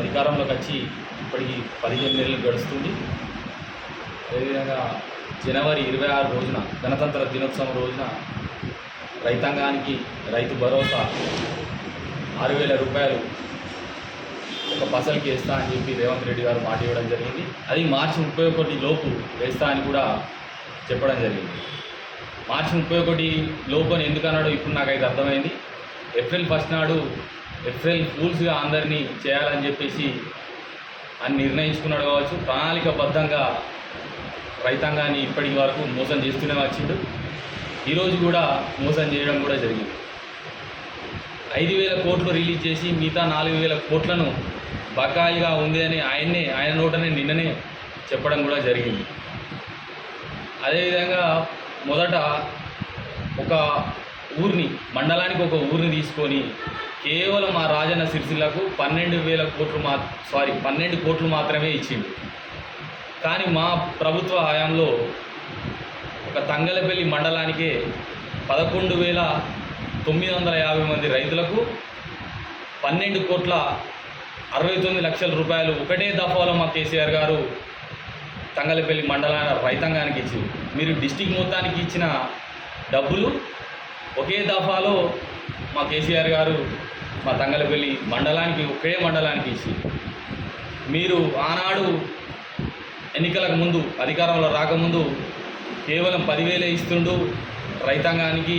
అధికారంలోకి వచ్చి ఇప్పటికి పదిహేను నెలలు గడుస్తుంది. అదేవిధంగా జనవరి ఇరవై ఆరు రోజున గణతంత్ర దినోత్సవం రోజున రైతాంగానికి రైతు భరోసా ఆరు వేల రూపాయలు ఒక పసలకి వేస్తా అని చెప్పి రేవంత్ రెడ్డి గారు మాట ఇవ్వడం జరిగింది. అది మార్చి ముప్పై ఒకటి లోపు వేస్తా అని కూడా చెప్పడం జరిగింది. మార్చి ముప్పై ఒకటి లోపు అని ఎందుకన్నాడో ఇప్పుడు ఇప్పుడు నాకైతే అర్థమైంది. ఏప్రిల్ ఫస్ట్ నాడు ఎఫ్ఎల్ ఫూల్స్గా అందరినీ చేయాలని చెప్పేసి అని నిర్ణయించుకున్నాడు కావచ్చు. ప్రణాళికబద్ధంగా రైతాంగాన్ని ఇప్పటి వరకు మోసం చేస్తూనే వచ్చిండు. ఈరోజు కూడా మోసం చేయడం కూడా జరిగింది. ఐదు వేల కోట్లు రిలీజ్ చేసి మిగతా నాలుగు వేల కోట్లను బకాయిగా ఉంది అని ఆయన్నే ఆయన నోటనే నిన్ననే చెప్పడం కూడా జరిగింది. అదేవిధంగా మొదట ఒక ఊరిని మండలానికి ఒక ఊరిని తీసుకొని కేవలం ఆ రాజన్న సిరిసిల్లకు పన్నెండు వేల కోట్లు మా సారీ పన్నెండు కోట్లు మాత్రమే ఇచ్చింది కానీ మా ప్రభుత్వ హయాంలో ఒక తంగలపల్లి మండలానికే పదకొండు వేల తొమ్మిది వందల యాభై మంది రైతులకు పన్నెండు కోట్ల అరవై తొమ్మిది లక్షల రూపాయలు ఒకటే దఫాలో మా కేసీఆర్ గారు తంగలపల్లి మండలాన రైతాంగానికి ఇచ్చింది మీరు డిస్టిక్ మొత్తానికి ఇచ్చిన డబ్బులు ఒకే దఫాలో మా కేసీఆర్ గారు మా తంగలపల్లి మండలానికి ఒకే మండలానికి ఇచ్చి మీరు ఆనాడు ఎన్నికలకు ముందు అధికారంలో రాకముందు కేవలం పదివేలే ఇస్తుండు రైతాంగానికి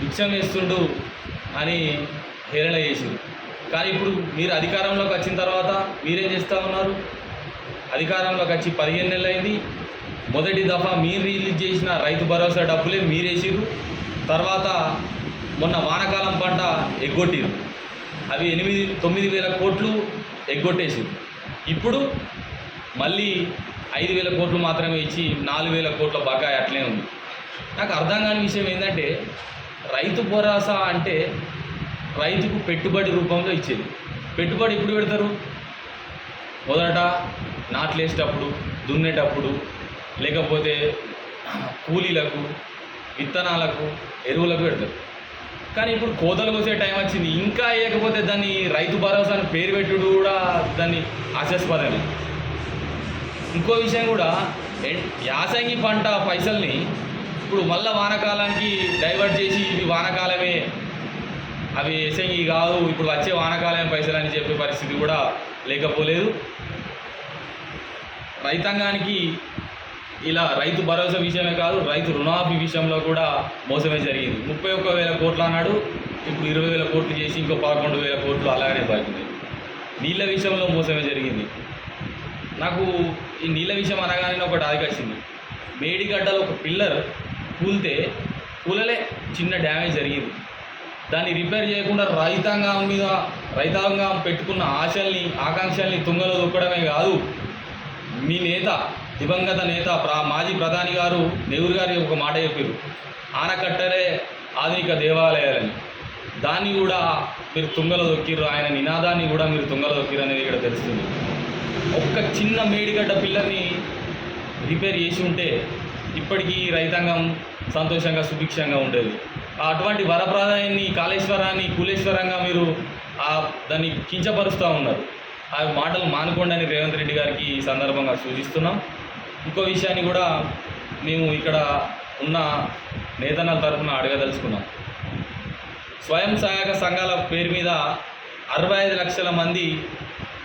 మిచ్చం వేస్తుండు అని హేళన చేసింది కానీ ఇప్పుడు మీరు అధికారంలోకి వచ్చిన తర్వాత మీరేం చేస్తూ ఉన్నారు? అధికారంలోకి వచ్చి పదిహేను నెలలు అయింది మొదటి దఫా మీరు రిలీజ్ చేసిన రైతు భరోసా డబ్బులే మీరేసిర్రు. తర్వాత మొన్న వానకాలం పంట ఎగ్గొట్టిరు. అవి ఎనిమిది తొమ్మిది వేల కోట్లు ఎగ్గొట్టేసి ఇప్పుడు మళ్ళీ ఐదు వేల కోట్లు మాత్రమే ఇచ్చి నాలుగు వేల కోట్ల బకాయి అట్లే ఉంది. నాకు అర్థం కాని విషయం ఏంటంటే రైతు భరోసా అంటే రైతుకు పెట్టుబడి రూపంలో ఇచ్చేది. పెట్టుబడి ఎప్పుడు పెడతారు? మొదట నాట్లేసేటప్పుడు దున్నేటప్పుడు లేకపోతే కూలీలకు విత్తనాలకు ఎరువులకు పెడతారు. కానీ ఇప్పుడు కోతలు కోసే టైం వచ్చింది. ఇంకా వేయకపోతే దాన్ని రైతు భరోసా అని పేరు పెట్టుడు కూడా దాన్ని ఆశాస్పదమే. ఇంకో విషయం కూడా యాసంగి పంట పైసల్ని ఇప్పుడు మళ్ళీ వానకాలానికి డైవర్ట్ చేసి ఇవి వానకాలమే. అవి యాసంగి కాదు ఇప్పుడు వచ్చే వానకాలమే పైసలు అని చెప్పే పరిస్థితి కూడా లేకపోలేదు. రైతాంగానికి ఇలా రైతు భరోసా విషయమే కాదు రైతు రుణాఫీ విషయంలో కూడా మోసమే జరిగింది. ముప్పై ఒక్క వేల కోట్లు అన్నాడు ఇప్పుడు ఇరవై వేల కోట్లు చేసి ఇంకో పదకొండు వేల కోట్లు అలాగనే బాగుంది. నీళ్ళ విషయంలో మోసమే జరిగింది. నాకు ఈ నీళ్ళ విషయం అనగానే ఒకటి ఆదికొచ్చింది మేడిగడ్డలో ఒక పిల్లర్ కూలితే కూలలే చిన్న డ్యామేజ్ జరిగింది. దాన్ని రిపేర్ చేయకుండా రైతాంగం మీద రైతాంగం పెట్టుకున్న ఆశల్ని ఆకాంక్షల్ని తుంగలో దొక్కడమే కాదు మీ నేత దివంగత నేత ప్రా మాజీ ప్రధాని గారు నెహ్రూ గారి ఒక మాట చెప్పారు ఆనకట్టలే ఆధునిక దేవాలయాలని. దాన్ని కూడా మీరు తుంగలో దొక్కిర్రు. ఆయన నినాదాన్ని కూడా మీరు తుంగలో దొక్కిర్రు అనేది ఇక్కడ తెలుస్తుంది. ఒక్క చిన్న మేడిగడ్డ పిల్లని రిపేర్ చేసి ఉంటే ఇప్పటికీ రైతాంగం సంతోషంగా సుభిక్షంగా ఉండేది. అటువంటి వరప్రదాయాన్ని కాళేశ్వరాన్ని కులేశ్వరంగా మీరు ఆ దాన్ని కించపరుస్తూ ఉన్నారు. ఆ మాటలు మానుకోండి అని రేవంత్ రెడ్డి గారికి ఈ సందర్భంగా సూచిస్తున్నాం. ఇంకో విషయాన్ని కూడా మేము ఇక్కడ ఉన్న నేతన్నల తరఫున అడగదలుచుకున్నాం. స్వయం సహాయక సంఘాల పేరు మీద అరవై ఐదు లక్షల మంది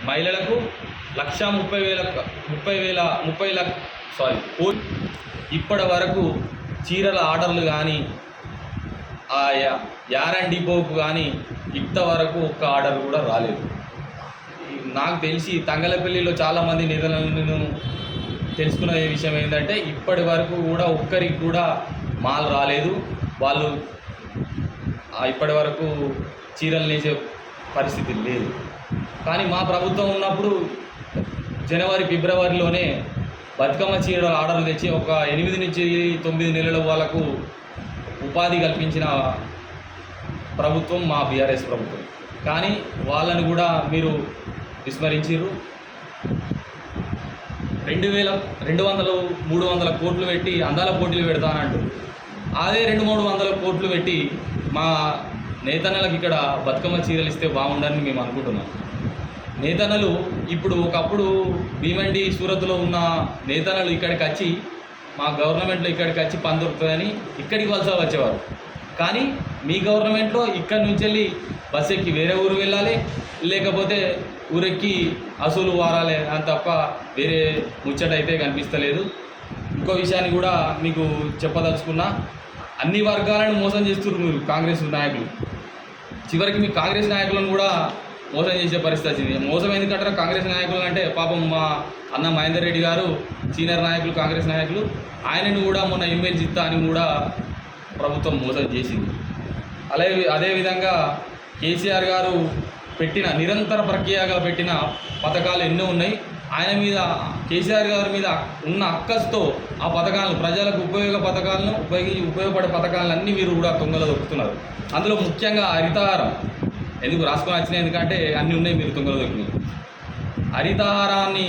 మహిళలకు లక్ష ముప్పై వేల ముప్పై వేల ముప్పై లక్ష సారీ ఇప్పటి వరకు చీరల ఆర్డర్లు కానీ ఆ యా- యారన్ డిపోకు కానీ ఇంతవరకు ఒక్క ఆర్డర్ కూడా రాలేదు. నాకు తెలిసి తంగలపల్లిలో చాలామంది నిధులను తెలుసుకున్న విషయం ఏంటంటే ఇప్పటి వరకు కూడా ఒక్కరికి కూడా మాల్ రాలేదు. వాళ్ళు ఇప్పటి వరకు చీరలు నేసే పరిస్థితి లేదు. కానీ మా ప్రభుత్వం ఉన్నప్పుడు జనవరి ఫిబ్రవరిలోనే బతుకమ్మ చీరల ఆర్డర్లు తెచ్చి ఒక ఎనిమిది నుంచి తొమ్మిది నెలల వాళ్ళకు ఉపాధి కల్పించిన ప్రభుత్వం మా బీఆర్ఎస్ ప్రభుత్వం. కానీ వాళ్ళని కూడా మీరు విస్మరించారు రెండు వేల రెండు వందలు మూడు వందల కోట్లు పెట్టి అందాల పోటీలు పెడతానంటూ అదే రెండు మూడు వందల కోట్లు పెట్టి మా నేతన్నలకు ఇక్కడ బతుకమ్మ చీరలు ఇస్తే బాగుండని మేము అనుకుంటున్నాం. నేతన్నలు ఇప్పుడు ఒకప్పుడు భీమండి సూరత్లో ఉన్న నేతన్నలు ఇక్కడికి వచ్చి మా గవర్నమెంట్లో ఇక్కడికి వచ్చి పని దొరుకుతుందని ఇక్కడికి వలస వచ్చేవారు. కానీ మీ గవర్నమెంట్లో ఇక్కడి నుంచి వెళ్ళి బస్ ఎక్కి వేరే ఊరు వెళ్ళాలి లేకపోతే ఊరెక్కి అసలు వారాలే. అని తప్ప వేరే ముచ్చట అయితే కనిపిస్తలేదు. ఇంకో విషయాన్ని కూడా మీకు చెప్పదలుచుకున్నా అన్ని వర్గాలను మోసం చేస్తున్నారు మీరు కాంగ్రెస్ నాయకులు. చివరికి మీ కాంగ్రెస్ నాయకులను కూడా మోసం చేసే పరిస్థితి వచ్చింది. మోసం ఎందుకంటారా కాంగ్రెస్ నాయకులు అంటే పాపం మా అన్న మహేందర్ రెడ్డి గారు సీనియర్ నాయకులు కాంగ్రెస్ నాయకులు ఆయనను కూడా మొన్న ఎమ్మెల్యే జిత్తా అని కూడా ప్రభుత్వం మోసం చేసింది. అలాగే అదేవిధంగా కేసీఆర్ గారు పెట్టిన నిరంతర ప్రక్రియగా పెట్టిన పథకాలు ఎన్నో ఉన్నాయి. ఆయన మీద కేసీఆర్ గారి మీద ఉన్న అక్కస్తో ఆ పథకాలను ప్రజలకు ఉపయోగ పథకాలను ఉపయోగించి ఉపయోగపడే పథకాలను అన్నీ మీరు కూడా తొంగలో దొక్కుతున్నారు. అందులో ముఖ్యంగా హరితహారం. ఎందుకు రాసుకొని వచ్చినాయి? ఎందుకంటే అన్నీ ఉన్నాయి మీరు తొంగలో దొక్కినాయి హరితహారాన్ని